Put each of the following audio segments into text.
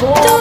오.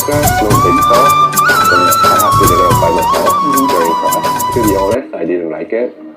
Instagram, no TikTok. And I have to develop by myself To be honest, I didn't like it.